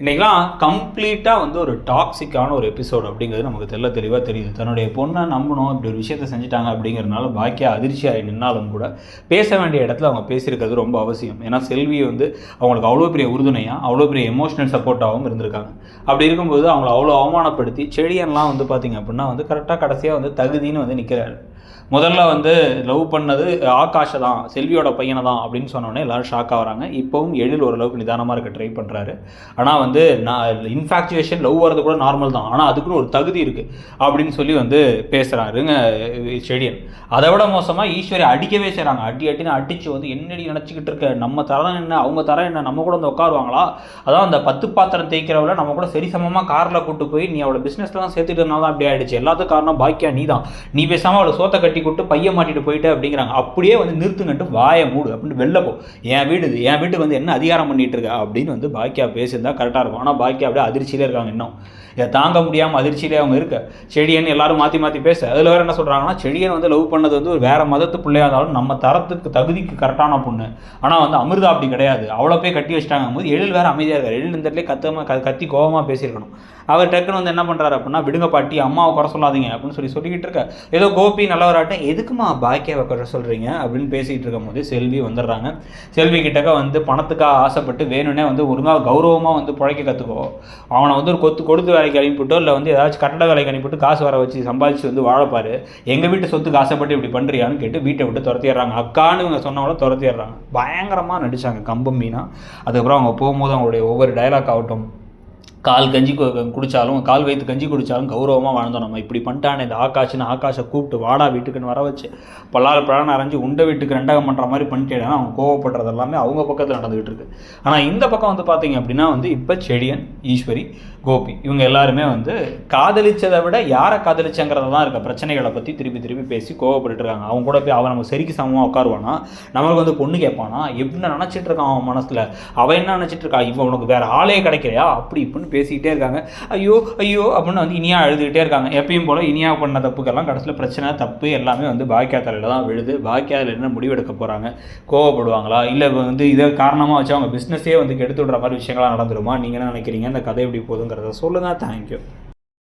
இன்றைக்கெலாம் கம்ப்ளீட்டாக வந்து ஒரு டாக்ஸிக்கான ஒரு எபிசோட் அப்படிங்கிறது நமக்கு தெல்ல தெளிவாக தெரியுது. தன்னுடைய பொண்ணை நம்பணும் இப்படி ஒரு விஷயத்தை செஞ்சுட்டாங்க அப்படிங்கிறதுனால பாக்கியா அதிர்ச்சியாகி நின்னாலும் கூட பேச வேண்டிய இடத்துல அவங்க பேசியிருக்கிறது ரொம்ப அவசியம். ஏன்னா செல்வி வந்து அவங்களுக்கு அவ்வளோ பெரிய உறுதுணையாக அவ்வளோ பெரிய எமோஷனல் சப்போர்ட்டாகவும் இருந்திருக்காங்க. அப்படி இருக்கும்போது அவங்கள அவ்வளோ அவமானப்படுத்தி செடியன்லாம் வந்து பார்த்திங்க அப்படின்னா வந்து கரெக்டாக கடைசியாக வந்து தகுதின்னு வந்து நிற்கிறாரு முதல்ல வந்து லவ் பண்ணது ஆகாஷை தான் செல்வியோட பையனை தான் அப்படின்னு சொன்னோடனே எல்லோரும் ஷாக் ஆகிறாங்க இப்போவும் எழில் ஓரளவுக்கு நிதானமாக இருக்க ட்ரை பண்ணுறாரு ஆனால் வந்து நான் இன்ஃபேக்சுவேஷன் லவ் வர்றது கூட நார்மல் தான். ஆனால் அதுக்குன்னு ஒரு தகுதி இருக்குது அப்படின்னு சொல்லி வந்து பேசுகிறாருங்க செடியன். அதை விட மோசமாக ஈஸ்வரி அடிக்கவே செய்கிறாங்க அடி அடின்னு அடித்து வந்து என்னடி நினச்சிக்கிட்டு இருக்க? நம்ம தரம் என்ன? அவங்க தரம் என்ன? நம்ம கூட வந்து உட்காருவாங்களா? அதான் அந்த பத்து பாத்திரம் தேய்க்கிறவள நம்ம கூட சரிசமமாக காரில் கூட்டு போய் நீ அவளை பிஸ்னஸ்லாம் சேர்த்துட்டனால தான் அப்படி ஆகிடுச்சு எல்லாத்துக்கும் காரணம் பாக்கியா நீ தான் நீ பேசாமல் அவளை சோத்த கட்டி கொட்டு பையன் மாட்டிட்டு போயிட்டு அப்படிங்கிறாங்க. அப்படியே வந்து நிறுத்துங்கட்டு வாயை மூடு அப்படின்னு வெளில போ. என் வீடு இது என் வீட்டுக்கு வந்து என்ன அதிகாரம் பண்ணிட்டு இருக்கா அப்படின்னு வந்து பாக்கியா பேசியிருந்தா கரெக்டாக இருக்கும். ஆனால் பாக்கியா அப்படியே அதிர்ச்சியிலே இருக்காங்க இன்னும். இதை தாங்க முடியாமல் அதிர்ச்சியிலே அவங்க இருக்க. செடியன் எல்லாரும் மாற்றி மாற்றி பேச. அதில் வேறு என்ன சொல்கிறாங்கன்னா செடியன் வந்து லவ் பண்ணது வந்து ஒரு வேறு மதத்து பிள்ளையாக இருந்தாலும் நம்ம தரத்துக்கு தகுதிக்கு கரெக்டான பொண்ணு. ஆனால் வந்து அமிர்தா அப்படி கிடையாது. அவ்வளோ போய் கட்டி வச்சிட்டாங்க போது எழில் வேறு அமைதியாக இருக்கார். எழில் இந்த இடத்துல கத்தமாக கத்தி கோபமாக பேசியிருக்கணும். அவர் டக்குன்னு வந்து என்ன பண்ணுறாரு அப்படின்னா விடுங்க பாட்டி அம்மாவை குறை சொல்லாதீங்க அப்படின்னு சொல்லி சொல்லிக்கிட்டு இருக்க ஏதோ கோபி நல்லவராட்டம் எதுக்குமா பாக்கியாவை குறை சொல்கிறீங்க அப்படின்னு பேசிகிட்டு இருக்கும் போது செல்வி வந்துடுறாங்க. செல்வி கிட்டக்க வந்து பணத்துக்காக ஆசைப்பட்டு வேணும்னே வந்து ஒழுங்காக கௌரவமாக வந்து பிழைக்க கற்றுக்கோ அவனை வந்து ஒரு கொத்து கொடுத்து வேலைக்கு அனுப்பிவிட்டோ இல்லை வந்து ஏதாச்சும் கட்டட வேலைக்கு அனுப்பிவிட்டு காசு வர வச்சு சம்பாதிச்சு வந்து வாழப்பாரு. எங்கள் வீட்டு சொத்துக்கு ஆசைப்பட்டு இப்படி பண்ணுறியான்னு கேட்டு வீட்டை விட்டு துரத்திடுறாங்க. அக்கான்னு இவங்க சொன்னவங்கள துரத்திடுறாங்க. பயங்கரமாக நடித்தாங்க கம்பம் மீனா. அதுக்கப்புறம் அவங்க போகும்போது அவங்களுடைய ஒவ்வொரு டயலாக் ஆகட்டும். கால் கஞ்சி கு- கால் வைத்து கஞ்சி குடித்தாலும் கௌரவமாக வாழ்ந்தோம் நம்ம. இப்படி பண்ணிட்டானே இந்த ஆகாஷ்னு ஆகாஷை கூப்பிட்டு வாடா வீட்டுக்குன்னு வர வச்சு பல்லாறு பிராணம் அரைஞ்சு உண்டை வீட்டுக்கு ரெண்டகம் பண்ணுற மாதிரி பண்ணிட்டேன்னா அவங்க கோவப்படுறது எல்லாமே அவங்க பக்கத்தில் நடந்துகிட்டு இருக்கு. ஆனால் இந்த பக்கம் வந்து பார்த்தீங்க அப்படின்னா வந்து இப்போ செடியன் ஈஸ்வரி கோபி இவங்க எல்லாருமே வந்து காதலிச்சதை விட யாரை காதலிச்சங்கிறத தான் இருக்க பிரச்சனைகளை பற்றி திருப்பி திருப்பி பேசி கோவப்பட்டு இருக்காங்க. அவங்க கூட போய் அவன் நம்ம சரிக்கு சமமாக உட்காருவானா? நம்மளுக்கு வந்து பொண்ணு கேட்பானா? என்ன நினச்சிட்டு இருக்கான் அவன் மனசில்? அவன் என்ன நினச்சிட்டு இருக்கா? இவன் உனக்கு வேறு ஆளே கிடைக்கலையா? அப்படி இப்படின்னு பேசிக்கிட்டே இருக்காங்க. ஐயோ ஐயோ அப்படின்னு வந்து இனியா அழுதுகிட்டே இருக்காங்க. எப்பயும் போல் இனியா பண்ண தப்புக்கெல்லாம் கடைசியில் பிரச்சனை தப்பு எல்லாமே வந்து பாக்கியா தலையில் தான் விழுது. பாக்கியா அதில் என்ன முடிவெடுக்க போகிறாங்க கோவப்படுவாங்களா? இல்லை வந்து இதை காரணமாக வச்சு அவங்க பிஸ்னஸே வந்து கெடுத்து விடுற மாதிரி விஷயங்கள்லாம் நடந்துருமா? நீங்கள் என்ன நினைக்கிறீங்க? இந்த கதை எப்படி போதுங்கிறத சொல்லுங்கள் தேங்க்யூ